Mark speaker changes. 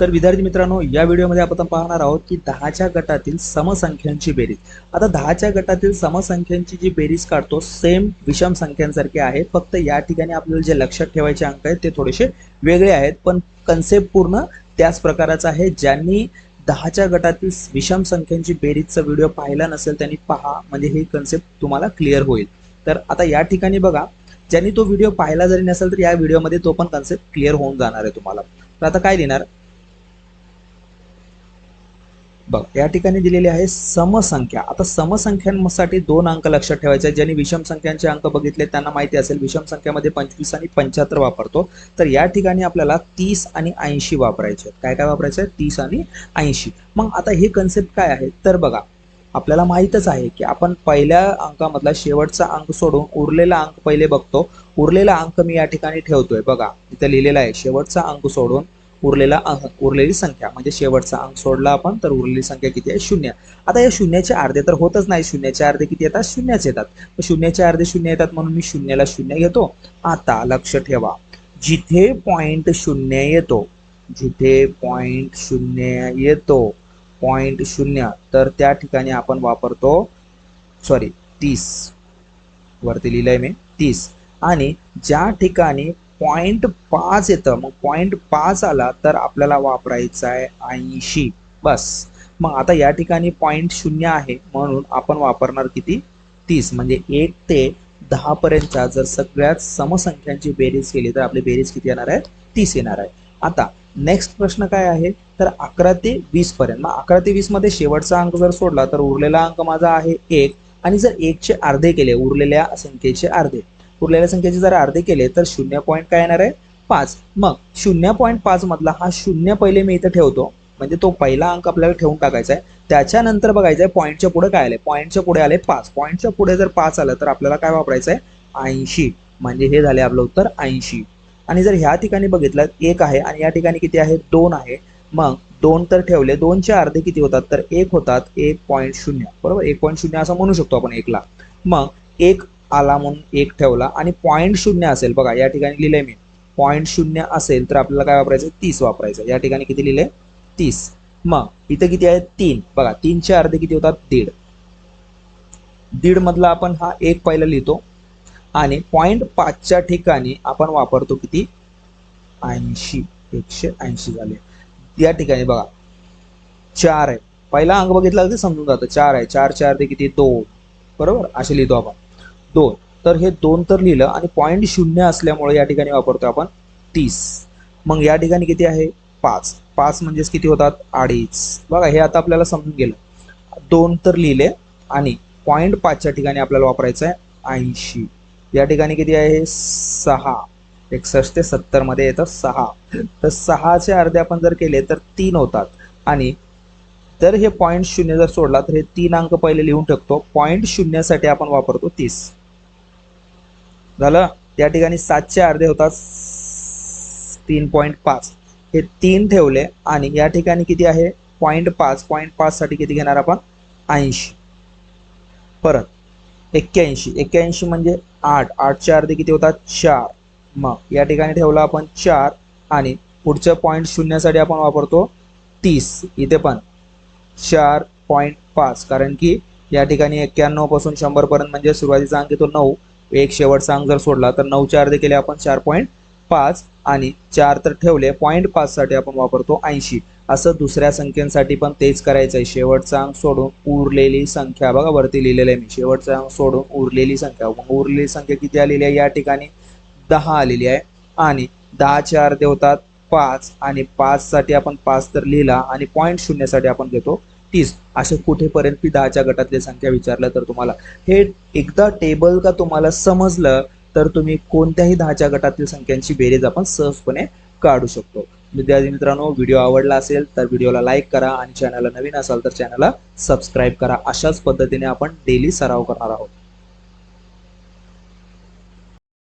Speaker 1: तर विद्यार्थी मित्रांनो या व्हिडिओमध्ये आपण पाहणार आहोत की दहाच्या गटातील समसंख्यांची बेरीज. आता दहाच्या गटातील समसंख्यांची जी बेरीज काढतो सेम विषम संख्यांसारखे आहे. फक्त या ठिकाणी आपल्याला जे लक्षात ठेवायचे अंक आहेत ते थोडेसे वेगळे आहेत. पण कन्सेप्ट पूर्ण त्याच प्रकाराचा आहे. ज्यांनी दहाच्या गटातील विषम संख्यांची बेरीजचा व्हिडिओ पाहिला नसेल त्यांनी पहा. म्हणजे हे कन्सेप्ट तुम्हाला क्लिअर होईल. तर आता या ठिकाणी बघा ज्यांनी तो व्हिडिओ पाहिला जरी नसेल तर या व्हिडिओमध्ये तो पण कन्सेप्ट क्लिअर होऊन जाणार आहे तुम्हाला. तर आता काय लिहिणार? बघ या ठिकाणी दिलेली आहे समसंख्या. आता समसंख्यांसाठी दोन अंक लक्षात ठेवायचे. ज्यांनी विषम संख्यांचे अंक बघितले त्यांना माहिती असेल विषम संख्यामध्ये पंचवीस आणि पंच्याहत्तर वापरतो. तर या ठिकाणी आपल्याला तीस आणि ऐंशी वापरायचे. आहेत काय काय वापरायचं? आहे तीस आणि ऐंशी. मग आता हे कन्सेप्ट काय आहे? तर बघा आपल्याला माहीतच आहे की आपण पहिल्या अंकामधला शेवटचा अंक सोडून उरलेला अंक पहिले बघतो. उरलेला अंक मी या ठिकाणी ठेवतोय. बघा इथं लिहिलेला आहे शेवटचा अंक सोडून उरलेला अंक उरलेली संख्या म्हणजे शेवटचा अंक सोडला आपण तर उरलेली संख्या किती आहे? शून्य. आता या शून्याचे अर्धे तर होतच नाही. शून्याचे अर्धे किती येतात? शून्यच येतात. शून्याचे अर्धे शून्य येतात म्हणून मी शून्याला शून्य घेतो. आता लक्ष ठेवा. जिथे पॉइंट शून्य येतो जिथे पॉइंट शून्य येतो पॉइंट शून्य तर त्या ठिकाणी आपण वापरतो सॉरी तीस. वरती लिहिलंय मी तीस. आणि ज्या ठिकाणी पॉईंट पाच येतं. मग पॉईंट पाच आला तर आपल्याला वापरायचं आहे ऐंशी. बस. मग आता या ठिकाणी पॉईंट शून्य आहे म्हणून आपण वापरणार किती? तीस. म्हणजे एक ते दहापर्यंतच्या जर सगळ्यात समसंख्यांची बेरीज केली तर आपली बेरीज किती येणार आहे? तीस येणार आहे. आता नेक्स्ट प्रश्न काय आहे? तर अकरा ते वीस पर्यंत. मग अकरा ते वीसमध्ये शेवटचा अंक जर सोडला तर उरलेला अंक माझा आहे एक. आणि जर एकचे अर्धे केले उरलेल्या संख्येचे अर्धे उरलेल्या संख्येचे जर अर्धे केले तर शून्य पॉईंट काय येणार आहे? पाच. मग शून्य पॉईंट पाच मधला हा शून्य पहिले मी इथं ठेवतो. म्हणजे तो पहिला अंक आपल्याला ठेवून टाकायचा आहे. त्याच्यानंतर बघायचं आहे पॉईंटच्या पुढे काय आले? पॉईंटच्या पुढे आले पाच. पॉईंटच्या पुढे जर पाच आलं तर आपल्याला काय वापरायचं आहे? ऐंशी. म्हणजे हे झाले आपलं उत्तर ऐंशी. आणि जर ह्या ठिकाणी बघितलं एक आहे आणि या ठिकाणी किती आहे? दोन आहे. मग दोन तर ठेवले दोनचे अर्धे किती होतात? तर एक होतात एक पॉईंट शून्य. बरोबर? एक पॉईंट शून्य असं म्हणू शकतो आपण एकला. मग एक आला म्हणून एक ठेवला. आणि पॉईंट शून्य असेल. बघा या ठिकाणी लिहिलंय मी. पॉईंट शून्य असेल तर आपल्याला काय वापरायचं? तीस वापरायचं. या ठिकाणी किती लिहिलंय तीस. मग इथं किती आहे? तीन. बघा तीनचे अर्धे किती होतात? दीड. दीड मधला आपण हा एक पहिला लिहितो. आणि पॉईंट पाचच्या ठिकाणी आपण वापरतो किती? ऐंशी. एकशे ऐंशी झाले. या ठिकाणी बघा. चार आहे. पहिला अंक बघितला तर समजून जातं. चार आहे. चार चार ते किती? दोन. बरोबर? असे लिहितो आपण. दोन. तर हे दोन तर लिहिलं आणि पॉईंट शून्य असल्यामुळे या ठिकाणी वापरतो आपण तीस. मग या ठिकाणी किती आहे? पाच. पाच म्हणजेच किती होतात? अडीच. बघा हे आता आपल्याला समजून गेलं. दोन तर लिहिले आणि पॉईंट पाचच्या ठिकाणी आपल्याला वापरायचं आहे ऐंशी. या ठिकाणी किती आहे? सहा. एकसष्ट ते सत्तरमध्ये येतं सहा. तर सहाचे अर्धे आपण जर केले तर तीन होतात. आणि तर हे पॉईंट शून्य जर सोडला तर हे तीन अंक पहिले लिहून टाकतो पॉईंट शून्यासाठी आपण वापरतो तीस. झालं. या ठिकाणी सातशे अर्धे होतात. तीन पॉईंट पाच. हे तीन ठेवले आणि या ठिकाणी किती आहे? पॉईंट पाच. पॉईंट पाचसाठी किती घेणार आपण? ऐंशी. परत. एक्क्याऐंशी. एक्क्याऐंशी म्हणजे आठ. आठच्या अर्धे किती होतात? चार. मग या ठिकाणी ठेवला आपण चार आणि पुढच्या पॉईंट शून्यसाठी आपण वापरतो तीस. इथे पण. चार पॉईंट पाच. कारण की या ठिकाणी एक्क्याण्णवपासून शंभरपर्यंत म्हणजे सुरुवातीचा अंक येतो नऊ. एक शेवटचा अंक जर सोडला तर नऊ चार केले आपण चार पॉईंट पाच आणि चार तर ठेवले पॉईंट पाच साठी आपण वापरतो ऐंशी. असं दुसऱ्या संख्येसाठी पण तेच करायचं आहे शेवटचा अंक सोडून उरलेली संख्या बघा वरती लिहिलेलं आहे मी. शेवटचा अंक सोडून उरलेली संख्या. मग उरलेली संख्या किती आलेली आहे? या ठिकाणी दहा आलेली आहे. आणि दहा चार देवतात पाच आणि पाचसाठी आपण पाच तर लिहिला आणि पॉईंट शून्यसाठी आपण घेतो तीस असे कुठेपर्यंत दहाच्या गटातली संख्या विचारलं तर तुम्हाला. हे एकदा टेबल का तुम्हाला समजलं तर तुम्ही कोणत्याही दहाच्या गटातील संख्यांची बेरीज आपण सहजपणे काढू शकतो. विद्यार्थी मित्रांनो व्हिडिओ आवडला असेल तर व्हिडिओला लाईक करा आणि चॅनलला नवीन असाल तर चॅनलला सबस्क्राईब करा. अशाच पद्धतीने आपण डेली सराव करणार आहोत.